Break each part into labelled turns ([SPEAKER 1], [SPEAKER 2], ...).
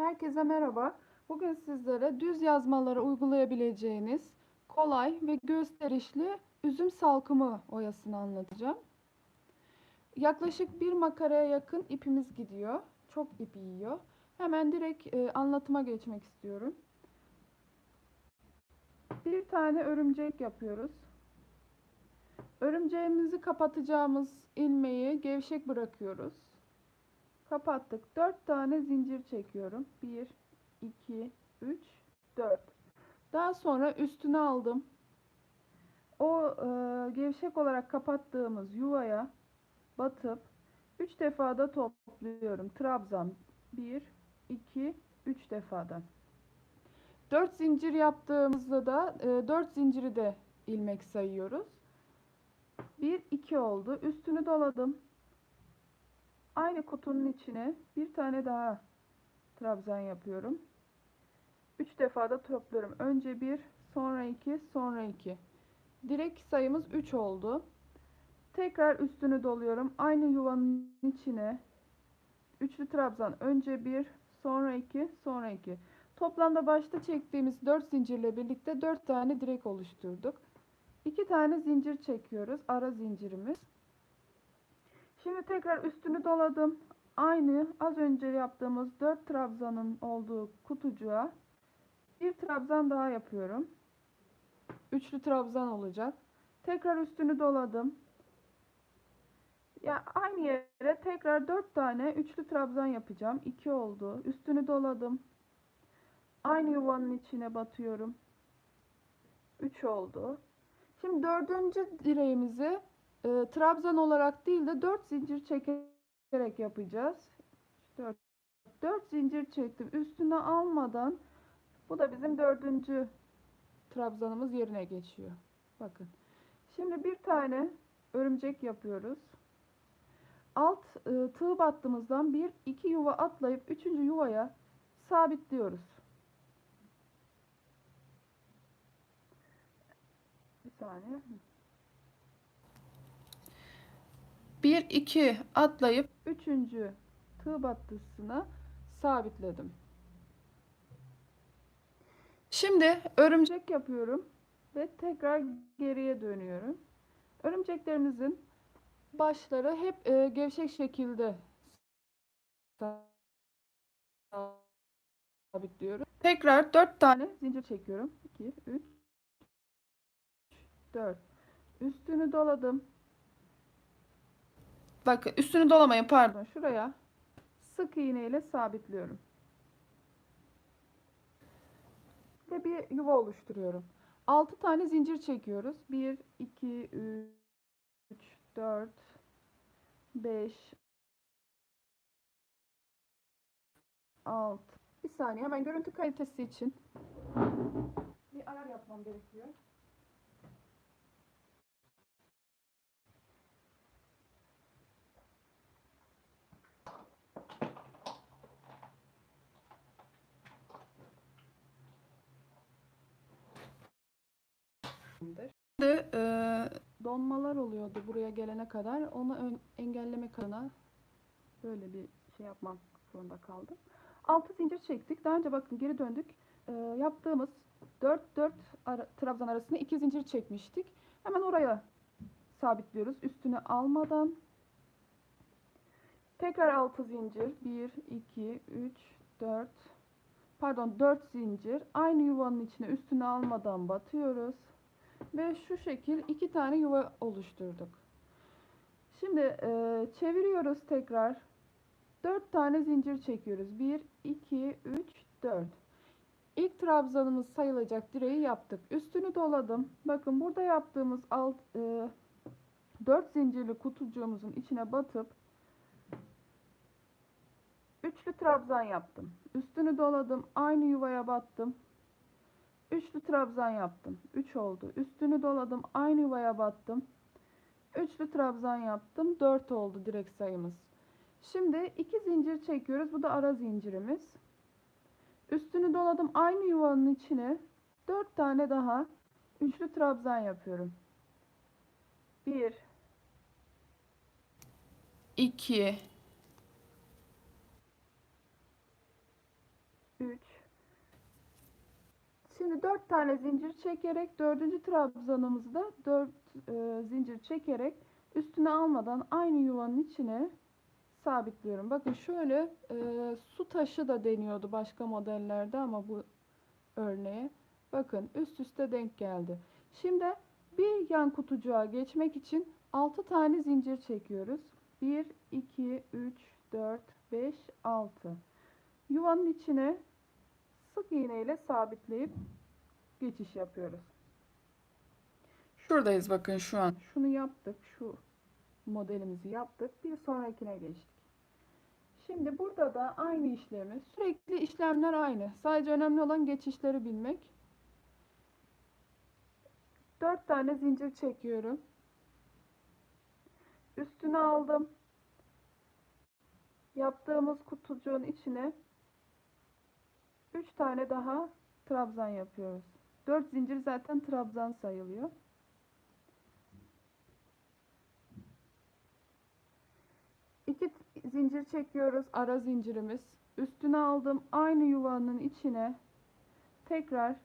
[SPEAKER 1] Herkese merhaba. Bugün sizlere düz yazmaları uygulayabileceğiniz kolay ve gösterişli üzüm salkımı oyasını anlatacağım. Yaklaşık bir makaraya yakın ipimiz gidiyor. Çok ip yiyor. Hemen direkt e, anlatıma geçmek istiyorum. Bir tane örümcek yapıyoruz. Örümceğimizi kapatacağımız ilmeği gevşek bırakıyoruz. Kapattık. 4 tane zincir çekiyorum. 1, 2, 3, 4. Daha sonra üstüne aldım. O e, gevşek olarak kapattığımız yuvaya batıp 3 defada topluyorum. Trabzan 1, 2, 3 defadan. 4 zincir yaptığımızda da e, 4 zinciri de ilmek sayıyoruz. 1, 2 oldu. Üstünü doladım. Aynı kutunun içine bir tane daha trabzan yapıyorum. 3 defada topluyorum. Önce 1, sonra 2, sonra 2. Direkt sayımız 3 oldu. Tekrar üstünü doluyorum. Aynı yuvanın içine üçlü trabzan. Önce 1, sonra 2, sonra 2. Toplamda başta çektiğimiz 4 zincirle birlikte 4 tane direk oluşturduk. 2 tane zincir çekiyoruz. Ara zincirimiz. Şimdi tekrar üstünü doladım. Aynı az önce yaptığımız 4 trabzanın olduğu kutucuğa bir trabzan daha yapıyorum. Üçlü trabzan olacak. Tekrar üstünü doladım. Ya aynı yere tekrar 4 tane üçlü trabzan yapacağım. 2 oldu. Üstünü doladım. Aynı yuvanın içine batıyorum. 3 oldu. Şimdi dördüncü direğimizi e, trabzan olarak değil de 4 zincir çekerek yapacağız. 4, 4 zincir çektim. Üstüne almadan bu da bizim dördüncü trabzanımız yerine geçiyor. Bakın. Şimdi bir tane örümcek yapıyoruz. Alt e, tığ battığımızdan bir iki yuva atlayıp üçüncü yuvaya sabitliyoruz. Bir saniye. 1 2 atlayıp 3. tığ battısına sabitledim. Şimdi örümcek yapıyorum ve tekrar geriye dönüyorum. Örümceklerimizin başları hep e, gevşek şekilde sabitliyorum. Tekrar 4 tane zincir çekiyorum. 2 3 4 Üstünü doladım. Bakın üstünü dolamayın pardon şuraya sık iğne ile sabitliyorum. Ve bir yuva oluşturuyorum. 6 tane zincir çekiyoruz. 1 2 3 4 5 6 Bir saniye hemen görüntü kalitesi için bir ayar yapmam gerekiyor. Şimdi e, donmalar oluyordu buraya gelene kadar. Onu ön- engellemek adına böyle bir şey yapmam zorunda kaldım. 6 zincir çektik. Daha önce bakın geri döndük. E, yaptığımız 4 4 ara, trabzan arasında 2 zincir çekmiştik. Hemen oraya sabitliyoruz. Üstüne almadan tekrar 6 zincir. 1 2 3 4 pardon 4 zincir. Aynı yuvanın içine üstüne almadan batıyoruz. Ve şu şekil iki tane yuva oluşturduk. Şimdi e, çeviriyoruz tekrar. 4 tane zincir çekiyoruz. 1, 2, 3, 4. İlk trabzanımız sayılacak direği yaptık. Üstünü doladım. Bakın burada yaptığımız alt, e, 4 zincirli kutucuğumuzun içine batıp üçlü trabzan yaptım. Üstünü doladım. Aynı yuvaya battım. Üçlü trabzan yaptım. 3 oldu. Üstünü doladım. Aynı yuvaya battım. Üçlü trabzan yaptım. 4 oldu direkt sayımız. Şimdi 2 zincir çekiyoruz. Bu da ara zincirimiz. Üstünü doladım. Aynı yuvanın içine 4 tane daha üçlü trabzan yapıyorum. 1 2 3 Şimdi 4 tane zincir çekerek dördüncü trabzanımızı da 4 zincir çekerek üstüne almadan aynı yuvanın içine sabitliyorum. Bakın şöyle e, su taşı da deniyordu başka modellerde ama bu örneğe. Bakın üst üste denk geldi. Şimdi bir yan kutucuğa geçmek için 6 tane zincir çekiyoruz. 1, 2, 3, 4, 5, 6. Yuvanın içine sık iğne ile sabitleyip geçiş yapıyoruz. Şuradayız bakın şu an. Şunu yaptık. Şu modelimizi yaptık. Bir sonrakine geçtik. Şimdi burada da aynı işlemi sürekli işlemler aynı. Sadece önemli olan geçişleri bilmek. 4 tane zincir çekiyorum. Üstüne aldım. Yaptığımız kutucuğun içine 3 tane daha trabzan yapıyoruz. 4 zincir zaten trabzan sayılıyor. İki zincir çekiyoruz. Ara zincirimiz. Üstüne aldım. Aynı yuvanın içine tekrar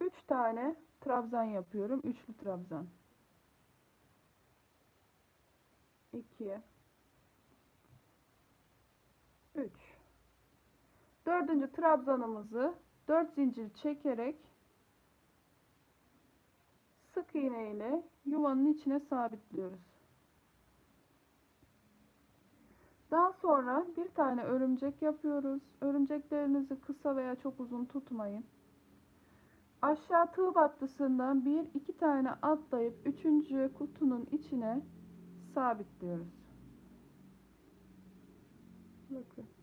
[SPEAKER 1] 3 tane trabzan yapıyorum. Üçlü trabzan. 2 3 Dördüncü trabzanımızı 4 zincir çekerek sık iğne ile yuvanın içine sabitliyoruz. Daha sonra bir tane örümcek yapıyoruz. Örümceklerinizi kısa veya çok uzun tutmayın. Aşağı tığ battısından bir iki tane atlayıp üçüncü kutunun içine sabitliyoruz. Bakın.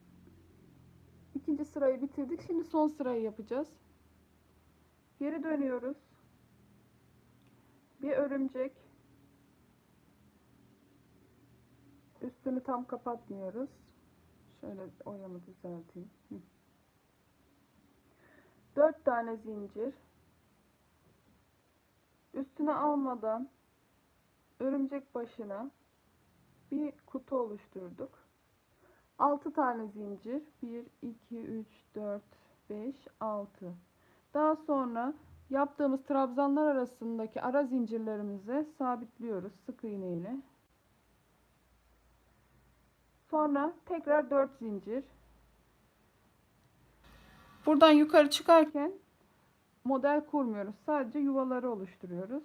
[SPEAKER 1] İkinci sırayı bitirdik. Şimdi son sırayı yapacağız. Geri dönüyoruz. Bir örümcek. Üstünü tam kapatmıyoruz. Şöyle oyamı düzelteyim. Hı. Dört tane zincir. Üstüne almadan örümcek başına bir kutu oluşturduk. 6 tane zincir. 1 2 3 4 5 6 daha sonra yaptığımız trabzanlar arasındaki ara zincirlerimizi sabitliyoruz sık iğne ile. Sonra tekrar 4 zincir. Buradan yukarı çıkarken model kurmuyoruz. Sadece yuvaları oluşturuyoruz.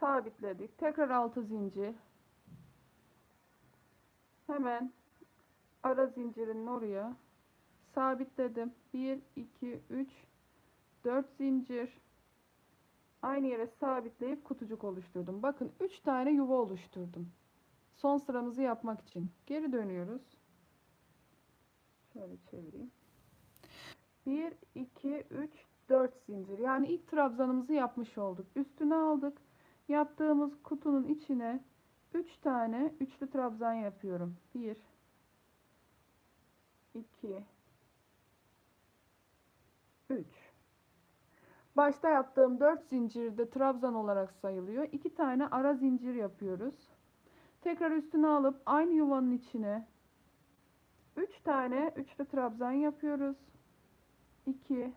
[SPEAKER 1] Sabitledik. Tekrar 6 zincir hemen ara zincirinin oraya. Sabitledim. 1 2 3 4 zincir. Aynı yere sabitleyip kutucuk oluşturdum. Bakın 3 tane yuva oluşturdum. Son sıramızı yapmak için. Geri dönüyoruz. Şöyle çevireyim. 1 2 3 4 zincir. Yani ilk trabzanımızı yapmış olduk. Üstüne aldık. Yaptığımız kutunun içine 3 tane üçlü trabzan yapıyorum. 1 2 3 Başta yaptığım 4 zincirde trabzan olarak sayılıyor. 2 tane ara zincir yapıyoruz. Tekrar üstüne alıp aynı yuvanın içine 3 tane üçlü trabzan yapıyoruz. 2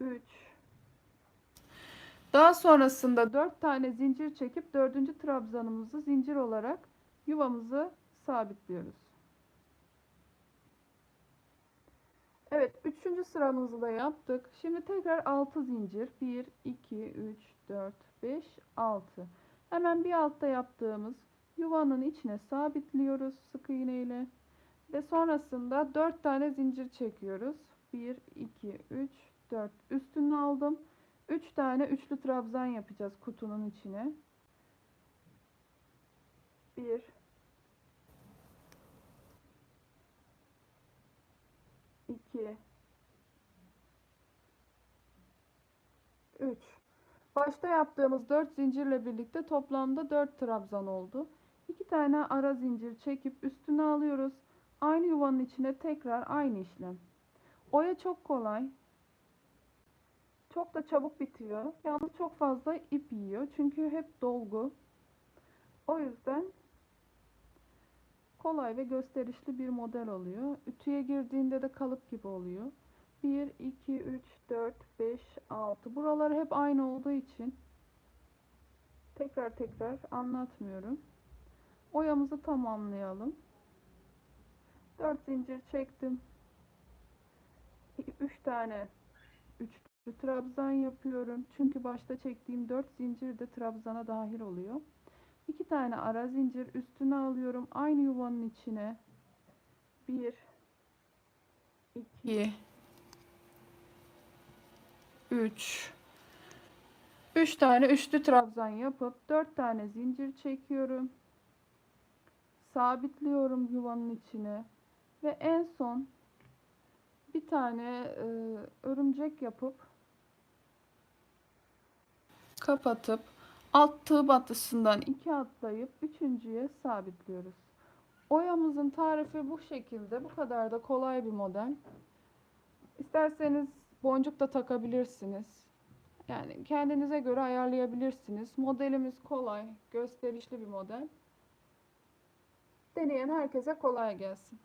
[SPEAKER 1] 3 daha sonrasında 4 tane zincir çekip 4. trabzanımızı zincir olarak yuvamızı sabitliyoruz. Evet 3. sıramızı da yaptık. Şimdi tekrar 6 zincir 1 2 3 4 5 6 hemen bir altta yaptığımız yuvanın içine sabitliyoruz sık iğne ile ve sonrasında 4 tane zincir çekiyoruz 1 2 3 4 üstünü aldım 3 tane üçlü trabzan yapacağız kutunun içine. 1 2 3 Başta yaptığımız 4 zincirle birlikte toplamda 4 trabzan oldu. 2 tane ara zincir çekip üstüne alıyoruz. Aynı yuvanın içine tekrar aynı işlem. Oya çok kolay. Çok da çabuk bitiyor. Yalnız çok fazla ip yiyor. Çünkü hep dolgu. O yüzden kolay ve gösterişli bir model oluyor. Ütüye girdiğinde de kalıp gibi oluyor. 1, 2, 3, 4, 5, 6. Buralar hep aynı olduğu için tekrar tekrar anlatmıyorum. Oyamızı tamamlayalım. 4 zincir çektim. 3 tane üçlü trabzan yapıyorum. Çünkü başta çektiğim 4 zincir de trabzana dahil oluyor. 2 tane ara zincir üstüne alıyorum. Aynı yuvanın içine 1 2 3 3 tane üçlü trabzan yapıp 4 tane zincir çekiyorum. Sabitliyorum yuvanın içine ve en son bir tane e, örümcek yapıp kapatıp alt tığ battısından iki atlayıp üçüncüye sabitliyoruz. Oyamızın tarifi bu şekilde. Bu kadar da kolay bir model. İsterseniz boncuk da takabilirsiniz. Yani kendinize göre ayarlayabilirsiniz. Modelimiz kolay, gösterişli bir model. Deneyen herkese kolay gelsin.